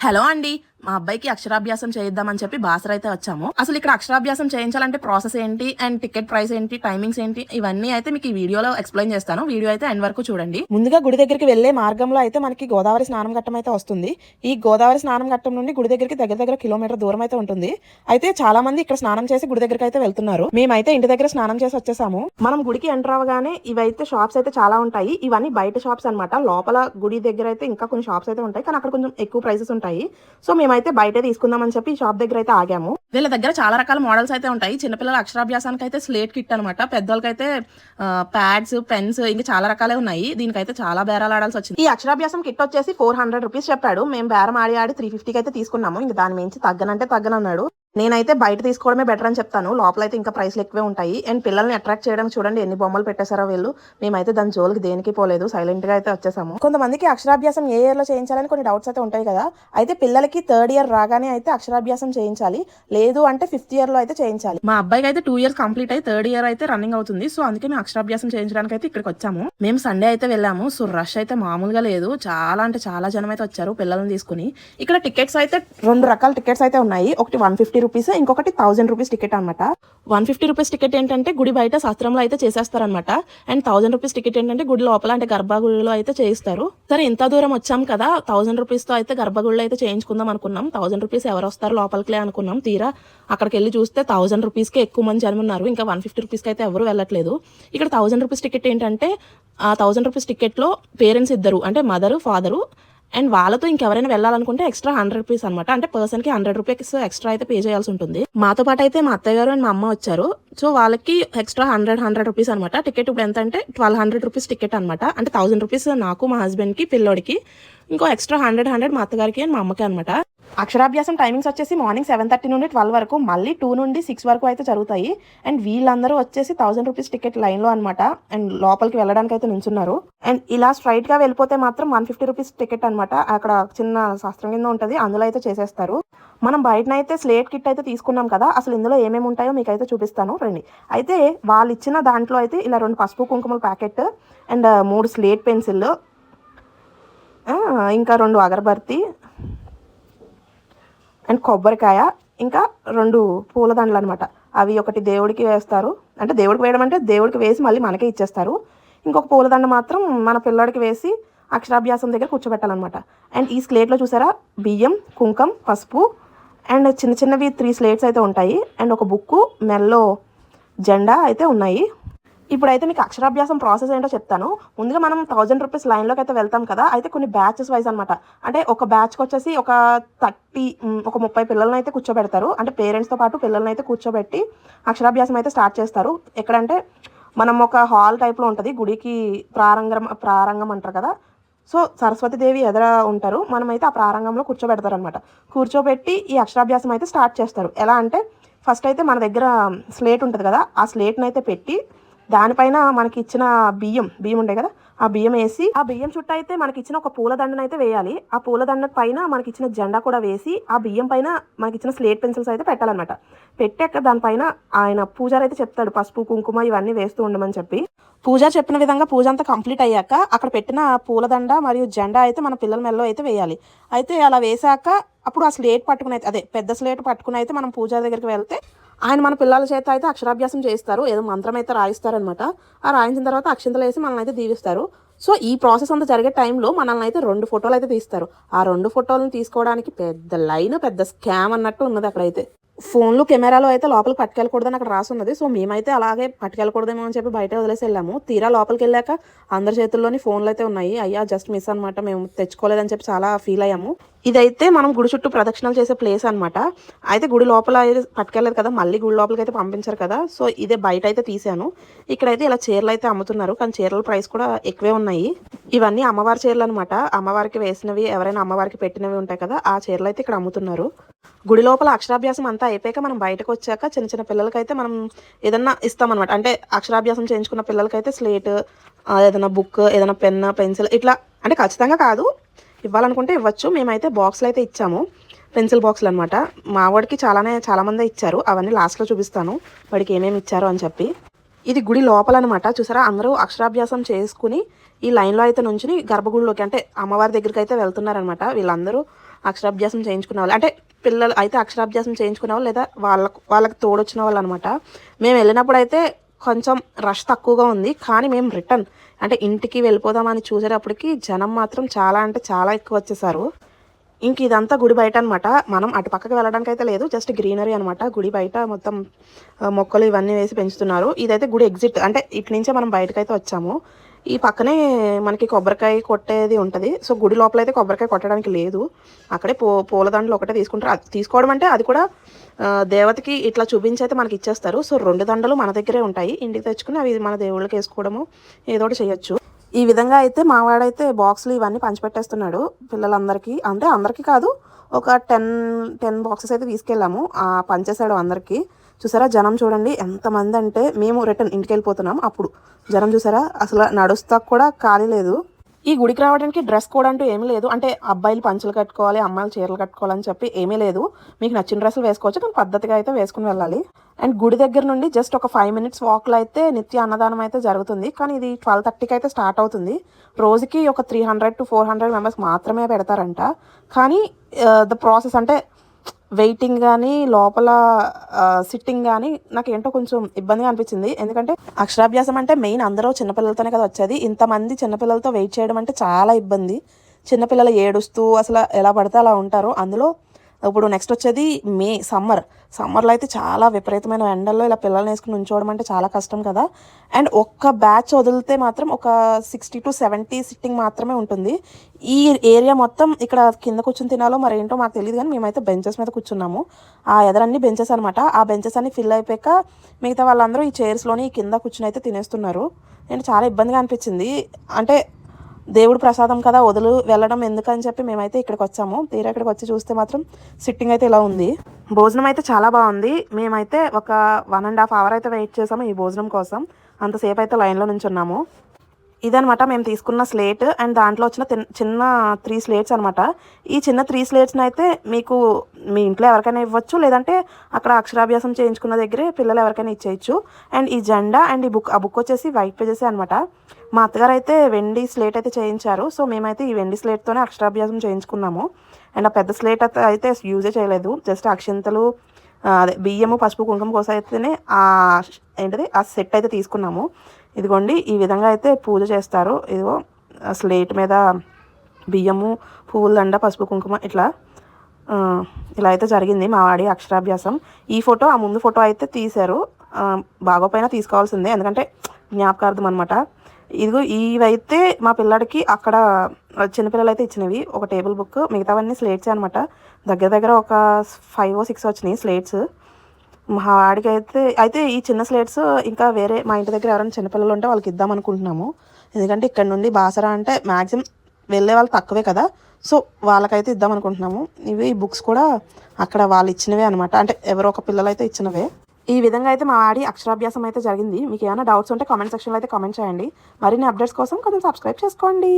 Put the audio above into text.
Hello అండి మా అబ్బాయికి అక్షరాభ్యాసం చేయిద్దామని చెప్పి బాసర అయితే వచ్చాము. అసలు ఇక్కడ అక్షరాభ్యాసం చేయించాలంటే ప్రాసెస్ ఏంటి? అండ్ టికెట్ ప్రైస్ ఏంటి? టైమింగ్స్ ఏంటి? ఇవన్నీ అయితే మీకు ఈ వీడియోలో ఎక్స్ప్లెయిన్ చేస్తాను. వీడియో అయితే ఎండ్ వరకు చూడండి. ముందుగా గుడి దగ్గరికి వెళ్ళే మార్గంలో అయితే మనకి గోదావరి స్నానం ఘట్టం అయితే వస్తుంది. ఈ గోదావరి స్నానం ఘట్టం నుండి గుడి దగ్గరికి దగ్గర దగ్గర కిలోమీటర్ దూరం అయితే ఉంటుంది. అయితే చాలా మంది ఇక్కడ స్నానం చేసి గుడి దగ్గరికి అయితే వెళ్తున్నారు. మేమైతే ఇంటి దగ్గర స్నానం చేసి వచ్చేసాము. మనం గుడికి ఎంటర్ అవగానే ఇవైతే షాప్స్ అయితే చాలా ఉంటాయి. ఇవన్నీ బయట షాప్స్ అన్నమాట. లోపల గుడి దగ్గర అయితే ఇంకా కొన్ని షాప్స్ అయితే ఉంటాయి. కానీ అక్కడ కొంచెం ఎక్కువ ప్రైసెస్ ఉంటాయి. సో మేము మేమైతే బయటే తీసుకుందామని చెప్పి షాప్ దగ్గర అయితే ఆగాము. వీళ్ళ దగ్గర చాలా రకాల మోడల్స్ అయితే ఉంటాయి. చిన్నపిల్లల అక్షరాభ్యాసానికి అయితే స్లేట్ కిట్ అనమాట పెద్దవాళ్ళకైతే ప్యాడ్స్ పెన్స్ ఇంకా చాలా రకాలే ఉన్నాయి. దీనికైతే చాలా బేరాలు ఆడాల్సి వచ్చింది. ఈ అక్షరాభ్యాసం కిట్ వచ్చేసి ఫోర్ హండ్రెడ్ రూపీస్ చెప్పాడు. మేము బేరం ఆడి ఆడి త్రీ ఫిఫ్టీకి అయితే తీసుకున్నాము. ఇంకా దాని మించి తగ్గనంటే తగ్గనన్నాడు. నేనైతే బయట తీసుకోవడమే బెటర్ అని చెప్తాను. లోపల అయితే ఇంకా ప్రైస్లు ఎక్కువే ఉంటాయి. అండ్ పిల్లల్ని అట్రాక్ట్ చేయడానికి చూడండి ఎన్ని బొమ్మలు పెట్టేశారో వీళ్ళు. మేమైతే దాని జోలికి దేనికి పోలేదు. సైలెంట్గా అయితే వచ్చేసాము. కొంతమందికి అక్షరాభ్యాసం ఏ ఇయర్లో చేయించాలని కొన్ని డౌట్స్ అయితే ఉంటాయి కదా. అయితే పిల్లలకి థర్డ్ ఇయర్ రాగానే అయితే అక్షరాభ్యాసం చేయించాలి. లేదు అంటే ఫిఫ్త్ ఇయర్లో అయితే చేయించాలి. మా అబ్బాయికి అయితే టూ ఇయర్స్ కంప్లీట్ అయ్యి థర్డ్ ఇయర్ అయితే రన్నింగ్ అవుతుంది. సో అందుకే మేము అక్షరాభ్యాసం చేయించడానికి అయితే ఇక్కడికి వచ్చాము. మేము సండే అయితే వెళ్ళాము. సో రష్ అయితే మామూలుగా లేదు. చాలా అంటే చాలా జనం అయితే వచ్చారు పిల్లల్ని తీసుకుని. ఇక్కడ టికెట్స్ అయితే రెండు రకాల టికెట్స్ అయితే ఉన్నాయి. ఒకటి వన్ ఫిఫ్టీ రూపీస్ ఇంకొకటి థౌసండ్ రూపీస్ టికెట్ అనమాట వన్ ఫిఫ్టీ రూపీస్ టికెట్ ఏంటంటే గుడి బయట శాస్త్రంలో అయితే చేసేస్తారనమాట అండ్ థౌసండ్ రూపీస్ టికెట్ ఏంటంటే గుడి లోపల అంటే గర్భగుడిలో అయితే చేయిస్తారు. సరే ఇంత దూరం వచ్చాం కదా థౌసండ్ రూపీస్తో అయితే గర్భగుడిలో అయితే చేయించుకుందాం అనుకున్నాం. థౌసండ్ రూపీస్ ఎవరు వస్తారు లోపలికి అనుకున్నాం తీరా. అక్కడికి వెళ్ళి చూస్తే థౌసండ్ రూపీస్కే ఎక్కువ మంది జనం ఉన్నారు. ఇంకా వన్ ఫిఫ్టీ రూపీస్కి అయితే ఎవరు వెళ్ళట్లేదు. ఇక్కడ థౌసండ్ రూపీస్ టికెట్ ఏంటంటే ఆ థౌసండ్ రూపీస్ టికెట్లో పేరెంట్స్ ఇద్దరు అంటే మదరు ఫాదరు అండ్ వాళ్ళతో ఇంకెవరైనా వెళ్ళాలనుకుంటే ఎక్స్ట్రా హండ్రెడ్ రూపీస్ అనమాట అంటే పర్సన్కి హండ్రెడ్ రూపీస్ ఎక్స్ట్రా అయితే పే చేయాల్సి ఉంటుంది. మాతో పాటు అయితే మా అత్తయ్య గారు అండ్ మా అమ్మ వచ్చారు. సో వాళ్ళకి ఎక్స్ట్రా హండ్రెడ్ హండ్రెడ్ రూపీస్ అనమాట టికెట్ ఇప్పుడు ఎంత అంటే ట్వెల్వ్ హండ్రెడ్ రూపీస్ టికెట్ అనమాట అంటే థౌసండ్ రూపీస్ నాకు మా హస్బెండ్కి పిల్లోడికి. ఇంకో ఎక్స్ట్రా హండ్రెడ్ హండ్రెడ్ మా అత్తగారికి అండ్ మా అమ్మకి అనమాట అక్షరాభ్యాసం టైమింగ్స్ వచ్చేసి మార్నింగ్ సెవెన్ థర్టీ నుండి ట్వెల్వ్ వరకు మళ్ళీ టూ నుండి సిక్స్ వరకు అయితే జరుగుతాయి. అండ్ వీళ్ళందరూ వచ్చేసి థౌసండ్ రూపీస్ టికెట్ లైన్లో అనమాట అండ్ లోపలికి వెళ్ళడానికి అయితే నించున్నారు అండ్ ఇలా స్ట్రైట్గా వెళ్ళిపోతే మాత్రం వన్ ఫిఫ్టీ రూపీస్ టికెట్ అనమాట అక్కడ చిన్న శాస్త్రం కింద ఉంటుంది. అందులో అయితే చేసేస్తారు. మనం బయటనైతే స్లేట్ కిట్ అయితే తీసుకున్నాం కదా. అసలు ఇందులో ఏమేమి ఉంటాయో మీకు అయితే చూపిస్తాను. రండి. అయితే వాళ్ళు ఇచ్చిన దాంట్లో అయితే ఇలా రెండు పసుపు కుంకుమల ప్యాకెట్ అండ్ మూడు స్లేట్ పెన్సిల్ ఇంకా రెండు అగరబత్తి. అండ్ కొబ్బరికాయ ఇంకా రెండు పూలదండలు అనమాట అవి ఒకటి దేవుడికి వేస్తారు. అంటే దేవుడికి వేయడం అంటే దేవుడికి వేసి మళ్ళీ మనకే ఇచ్చేస్తారు. ఇంకొక పూలదండ మాత్రం మన పిల్లాడికి వేసి అక్షరాభ్యాసం దగ్గర కూర్చోబెట్టాలన్నమాట. అండ్ ఈ స్లేట్లో చూసారా? బియ్యం కుంకం పసుపు అండ్ చిన్న చిన్నవి త్రీ స్లేట్స్ అయితే ఉంటాయి. అండ్ ఒక బుక్కు మెల్లో జెండా అయితే ఉన్నాయి. ఇప్పుడైతే మీకు అక్షరాభ్యాసం ప్రాసెస్ ఏంటో చెప్తాను. ముందుగా మనం థౌజండ్ రూపీస్ లైన్లోకి అయితే వెళ్తాం కదా అయితే కొన్ని బ్యాచెస్ వైజ్ అనమాట అంటే ఒక బ్యాచ్కి వచ్చేసి ఒక థర్టీ ఒక ముప్పై పిల్లల్ని అయితే కూర్చోబెడతారు. అంటే పేరెంట్స్తో పాటు పిల్లల్ని అయితే కూర్చోబెట్టి అక్షరాభ్యాసం అయితే స్టార్ట్ చేస్తారు. ఎక్కడంటే మనం ఒక హాల్ టైప్లో ఉంటుంది గుడికి ప్రారంగం ప్రారంగం అంటారు కదా. సో సరస్వతీదేవి ఎదుర ఉంటారు. మనమైతే ఆ ప్రారంగంలో కూర్చోబెడతారు అనమాట కూర్చోబెట్టి ఈ అక్షరాభ్యాసం అయితే స్టార్ట్ చేస్తారు. ఎలా అంటే ఫస్ట్ అయితే మన దగ్గర స్లేట్ ఉంటుంది కదా ఆ స్లేట్ని అయితే పెట్టి దానిపైన మనకి ఇచ్చిన బియ్యం బియ్యం ఉండే కదా ఆ బియ్యం వేసి ఆ బియ్యం చుట్టూ అయితే మనకి ఇచ్చిన ఒక పూలదండను అయితే వేయాలి. ఆ పూలదండ పైన మనకి ఇచ్చిన జెండా కూడా వేసి ఆ బియ్యం పైన మనకి ఇచ్చిన స్లేట్ పెన్సిల్స్ అయితే పెట్టాలన్నమాట. పెట్టాక దానిపైన ఆయన పూజారి అయితే చెప్తాడు పసుపు కుంకుమ ఇవన్నీ వేస్తూ ఉండమని చెప్పి. పూజ చెప్పిన విధంగా పూజ అంతా కంప్లీట్ అయ్యాక అక్కడ పెట్టిన పూలదండ మరియు జెండా అయితే మన పిల్లల మెల్లో అయితే వేయాలి. అయితే అలా వేసాక అప్పుడు ఆ స్లేట్ పట్టుకుని అయితే అదే పెద్ద స్లేట్ పట్టుకుని అయితే మనం పూజారి దగ్గరికి వెళ్తే ఆయన మన పిల్లల చేత అయితే అక్షరాభ్యాసం చేస్తారు ఏదో మంత్రం అయితే రాయిస్తారనమాట ఆ రాయించిన తర్వాత అక్షింతలు వేసి మనల్ని అయితే దీవిస్తారు. సో ఈ ప్రాసెస్ అంతా జరిగే టైంలో మనల్ని అయితే రెండు ఫోటోలు అయితే తీస్తారు. ఆ రెండు ఫోటోలను తీసుకోవడానికి పెద్ద లైన్ పెద్ద స్కామ్ అన్నట్టు ఉన్నది అక్కడైతే. ఫోన్లు కెమెరాలో అయితే లోపలికి పట్టుకెళ్ళకూడదని అక్కడ రాసి ఉన్నది సో మేమైతే అలాగే పట్టుకెళ్ళకూడదేమో అని చెప్పి బయట వదిలేసి వెళ్ళాము. తీరా లోపలికి వెళ్ళాక అందరి చేతుల్లోని ఫోన్లు అయితే ఉన్నాయి. అయ్యా జస్ట్ మిస్ అనమాట మేము తెచ్చుకోలేదని చెప్పి చాలా ఫీల్ అయ్యాము. ఇదైతే మనం గుడి చుట్టూ ప్రదక్షిణలు చేసే ప్లేస్ అనమాట అయితే గుడి లోపల అయితే పట్టుకెళ్ళలేదు కదా మళ్ళీ గుడి లోపలికి అయితే పంపించారు కదా. సో ఇదే బయట అయితే తీసాను. ఇక్కడైతే ఇలా చీరలు అయితే అమ్ముతున్నారు. కానీ చీరల ప్రైస్ కూడా ఎక్కువే ఉన్నాయి. ఇవన్నీ అమ్మవారి చీరలు అనమాట అమ్మవారికి వేసినవి ఎవరైనా అమ్మవారికి పెట్టినవి ఉంటాయి కదా ఆ చీరలు అయితే ఇక్కడ అమ్ముతున్నారు. గుడి లోపల అక్షరాభ్యాసం అంతా అయిపోయాక మనం బయటకు వచ్చాక చిన్న చిన్న పిల్లలకైతే మనం ఏదన్నా ఇస్తామన్నమాట. అంటే అక్షరాభ్యాసం చేయించుకున్న పిల్లలకైతే స్లేట్ ఏదైనా బుక్ ఏదైనా పెన్ పెన్సిల్ ఇట్లా అంటే ఖచ్చితంగా కాదు. ఇవ్వాలనుకుంటే ఇవ్వచ్చు. మేమైతే బాక్స్లు అయితే ఇచ్చాము. పెన్సిల్ బాక్స్లు అనమాట మా వాడికి చాలానే చాలామంది ఇచ్చారు. అవన్నీ లాస్ట్లో చూపిస్తాను. వాడికి ఏమేమి ఇచ్చారు అని చెప్పి. ఇది గుడి లోపల అనమాట చూసారా? అందరూ అక్షరాభ్యాసం చేసుకుని ఈ లైన్లో అయితే నుంచుని గర్భగుడిలోకి అంటే అమ్మవారి దగ్గరికి అయితే వెళ్తున్నారనమాట వీళ్ళందరూ అక్షరాభ్యాసం చేయించుకునే వాళ్ళు. అంటే పిల్లలు అయితే అక్షరాభ్యాసం చేయించుకునే వాళ్ళు లేదా వాళ్ళకు వాళ్ళకి తోడొచ్చిన వాళ్ళు అనమాట మేము వెళ్ళినప్పుడు అయితే కొంచెం రష్ తక్కువగా ఉంది. కానీ మేము రిటర్న్ అంటే ఇంటికి వెళ్ళిపోదామని చూసేటప్పటికి జనం మాత్రం చాలా అంటే చాలా ఎక్కువ వచ్చేసారు. ఇంక ఇదంతా గుడి బయట అనమాట మనం అటు పక్కకి వెళ్ళడానికి అయితే లేదు. జస్ట్ గ్రీనరీ అనమాట గుడి బయట మొత్తం మొక్కలు ఇవన్నీ వేసి పెంచుతున్నారు. ఇదైతే గుడి ఎగ్జిట్ అంటే ఇటు నుంచే మనం బయటకైతే వచ్చాము. ఈ పక్కనే మనకి కొబ్బరికాయ కొట్టేది ఉంటుంది. సో గుడి లోపల అయితే కొబ్బరికాయ కొట్టడానికి లేదు. అక్కడే పూ పూలదండలు ఒకటే తీసుకుంటారు. అది తీసుకోవడం అంటే అది కూడా దేవతకి ఇట్లా చూపించి అయితే మనకి ఇచ్చేస్తారు. సో రెండు దండలు మన దగ్గరే ఉంటాయి. ఇంటికి తెచ్చుకుని అవి మన దేవుళ్ళకి వేసుకోవడము ఏదో ఒకటి చేయొచ్చు. ఈ విధంగా అయితే మావాడైతే బాక్స్లు ఇవన్నీ పంచిపెట్టేస్తున్నాడు పిల్లలందరికీ. అంటే అందరికీ కాదు ఒక టెన్ టెన్ బాక్సెస్ అయితే తీసుకెళ్ళాము. పంచేశాడు అందరికీ. చూసారా? జనం చూడండి ఎంతమంది అంటే మేము రిటర్న్ ఇంటికి వెళ్ళిపోతున్నాం అప్పుడు. జనం చూసారా? అసలు నడుస్తా కూడా ఖాళీ లేదు. ఈ గుడికి రావడానికి డ్రెస్ కోడ్ అంటూ ఏమీ లేదు. అంటే అబ్బాయిలు పంచలు కట్టుకోవాలి అమ్మాయిలు చీరలు కట్టుకోవాలని చెప్పి ఏమీ లేదు. మీకు నచ్చిన డ్రెస్సులు వేసుకోవచ్చు కానీ పద్ధతిగా అయితే వేసుకుని వెళ్ళాలి. అండ్ గుడి దగ్గర నుండి జస్ట్ ఒక ఫైవ్ మినిట్స్ వాక్లో అయితే నిత్య అన్నదానం అయితే జరుగుతుంది. కానీ ఇది ట్వెల్వ్ థర్టీకి అయితే స్టార్ట్ అవుతుంది. రోజుకి ఒక three hundred to four hundred members మాత్రమే పెడతారంట. కానీ ద ప్రాసెస్ అంటే వెయిటింగ్ కానీ లోపల సిట్టింగ్ కానీ నాకు ఏంటో కొంచెం ఇబ్బందిగా అనిపించింది. ఎందుకంటే అక్షరాభ్యాసం అంటే మెయిన్ అందరూ చిన్నపిల్లలతోనే కదా వచ్చేది. ఇంతమంది చిన్నపిల్లలతో వెయిట్ చేయడం అంటే చాలా ఇబ్బంది. చిన్నపిల్లలు ఏడుస్తూ అసలు ఎలా పడితే అలా ఉంటారు. అందులో ఇప్పుడు నెక్స్ట్ వచ్చేది మే సమ్మర్ సమ్మర్లో అయితే చాలా విపరీతమైన ఎండల్లో ఇలా పిల్లల్ని వేసుకుని ఉంచోవడం అంటే చాలా కష్టం కదా. అండ్ ఒక్క బ్యాచ్ వదిలితే మాత్రం ఒక సిక్స్టీ టు సెవెంటీ సిట్టింగ్ మాత్రమే ఉంటుంది. ఈ ఏరియా మొత్తం ఇక్కడ కింద కూర్చొని తినాలో మరి ఏంటో మాకు తెలియదు కానీ మేమైతే బెంచెస్ మీద కూర్చున్నాము. ఆ ఎదరన్ని బెంచెస్ అనమాట ఆ బెంచెస్ అన్ని ఫిల్ అయిపోయాక మిగతా వాళ్ళందరూ ఈ చైర్స్లోని కింద కూర్చుని అయితే తినేస్తున్నారు. నేను చాలా ఇబ్బందిగా అనిపించింది. అంటే దేవుడు ప్రసాదం కదా వదులు వెళ్ళడం ఎందుకని చెప్పి మేమైతే ఇక్కడికి వచ్చాము. తీరా ఇక్కడికి వచ్చి చూస్తే మాత్రం సిట్టింగ్ అయితే ఇలా ఉంది. భోజనం అయితే చాలా బాగుంది. మేమైతే ఒక వన్ అండ్ హాఫ్ అవర్ అయితే వెయిట్ చేసాము ఈ భోజనం కోసం. అంతసేపు అయితే లైన్లో నుంచి ఉన్నాము ఇదనమాట మేము తీసుకున్న స్లేట్ అండ్ దాంట్లో వచ్చిన చిన్న త్రీ స్లేట్స్ అనమాట. ఈ చిన్న త్రీ స్లేట్స్ని అయితే మీకు మీ ఇంట్లో ఎవరికైనా ఇవ్వచ్చు లేదంటే అక్కడ అక్షరాభ్యాసం చేయించుకున్న దగ్గరే పిల్లలు ఎవరికైనా ఇచ్చేయచ్చు. అండ్ ఈ జెండా అండ్ ఈ బుక్ ఆ బుక్ వచ్చేసి వైట్ పేజెస్ అనమాట. మా అత్తగారు అయితే వెండి స్లేట్ అయితే చేయించారు సో మేమైతే ఈ వెండి స్లేట్తోనే అక్షరాభ్యాసం చేయించుకున్నాము. అండ్ ఆ పెద్ద స్లేట్ అయితే అయితే యూజే చేయలేదు జస్ట్ అక్షింతలు అదే బియ్యము పసుపు కుంకుమ కోసం అయితేనే ఆ ఏంటిది ఆ సెట్ అయితే తీసుకున్నాము. ఇదిగోండి ఈ విధంగా అయితే పూజ చేస్తారు. ఇదిగో స్లేట్ మీద బియ్యము పువ్వుల దండ పసుపు కుంకుమ ఇట్లా ఇలా అయితే జరిగింది మా వాడి అక్షరాభ్యాసం. ఈ ఫోటో ఆ ముందు ఫోటో అయితే తీశారు. బాగోపైన తీసుకోవాల్సిందే ఎందుకంటే జ్ఞాపకార్థం అనమాట ఇదిగో ఇవైతే మా పిల్లాడికి అక్కడ చిన్నపిల్లలు అయితే ఇచ్చినవి. ఒక టేబుల్ బుక్ మిగతావన్నీ స్లేట్స్ అనమాట దగ్గర దగ్గర ఒక ఫైవ్ ఓ సిక్స్ వచ్చినాయి స్లేట్స్. మా ఆడికైతే అయితే అయితే ఈ చిన్న స్లేట్స్ ఇంకా వేరే మా ఇంటి దగ్గర ఎవరైనా చిన్నపిల్లలు ఉంటే వాళ్ళకి ఇద్దాం అనుకుంటున్నాము. ఎందుకంటే ఇక్కడ నుండి బాసరా అంటే మ్యాక్సిమం వెళ్ళే వాళ్ళు తక్కువే కదా. సో వాళ్ళకైతే ఇద్దాం అనుకుంటున్నాము. ఇవి ఈ బుక్స్ కూడా అక్కడ వాళ్ళు ఇచ్చినవే అనమాట అంటే ఎవరో ఒక పిల్లలు అయితే ఇచ్చినవే. ఈ విధంగా అయితే మా ఆడి అక్షరాభ్యాసం అయితే జరిగింది. మీకు ఏమైనా డౌట్స్ ఉంటే కామెంట్ సెక్షన్లో అయితే కామెంట్ చేయండి. మరిన్ని అప్డేట్స్ కోసం కొంచెం సబ్స్క్రైబ్ చేసుకోండి.